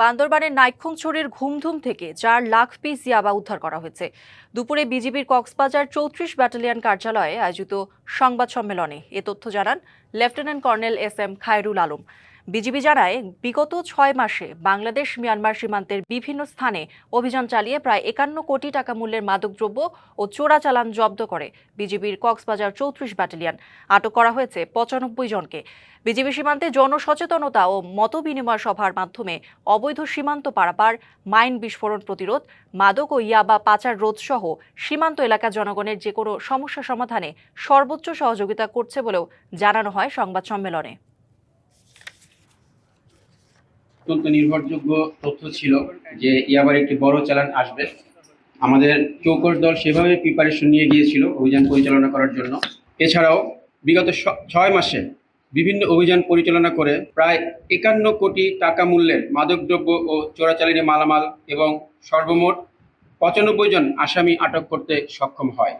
বান্দরবানের নাইক্ষংছড়ির ঘুমধুম থেকে চার লাখ পিস ইয়াবা উদ্ধার করা হয়েছে। দুপুরে বিজিবির কক্সবাজার চৌত্রিশ ব্যাটালিয়ন কার্যালয়ে আয়োজিত সংবাদ সম্মেলনে এ তথ্য জানান lieutenant colonel S M Khairul Alam. BGB জানায়, বিগত ছয় মাসে বাংলাদেশ মিয়ানমার সীমান্তের বিভিন্ন স্থানে অভিযান চালিয়ে প্রায় একান্ন কোটি টাকা মূল্যের মাদকদ্রব্য ও চোরাচালান জব্দ করে বিজিবির কক্সবাজার চৌত্রিশ ব্যাটালিয়ন। আটক করা হয়েছে পঁচানব্বই জনকে। বিজিবি সীমান্তে জনসচেতনতা ও মতবিনিময় সভার মাধ্যমে অবৈধ সীমান্ত পারাপার, মাইন বিস্ফোরণ প্রতিরোধ, মাদক ও ইয়াবা পাচার রোধ সহ সীমান্ত এলাকার জনগণের যে কোনো সমস্যা সমাধানে সর্বোচ্চ সহযোগিতা করছে বলেও জানানো হয় সংবাদ সম্মেলনে। অত্যন্ত নির্ভরযোগ্য তথ্য ছিল যে ইয়াবার একটি বড় চালান আসবে। আমাদের চৌকস দল সেভাবে প্রিপারেশন নিয়ে গিয়েছিল অভিযান পরিচালনা করার জন্য। এছাড়াও বিগত ছয় মাসে বিভিন্ন অভিযান পরিচালনা করে প্রায় একান্ন কোটি টাকা মূল্যের মাদকদ্রব্য ও চোরাচালানি মালামাল এবং সর্বমোট পঁচানব্বই জন আসামি আটক করতে সক্ষম হয়।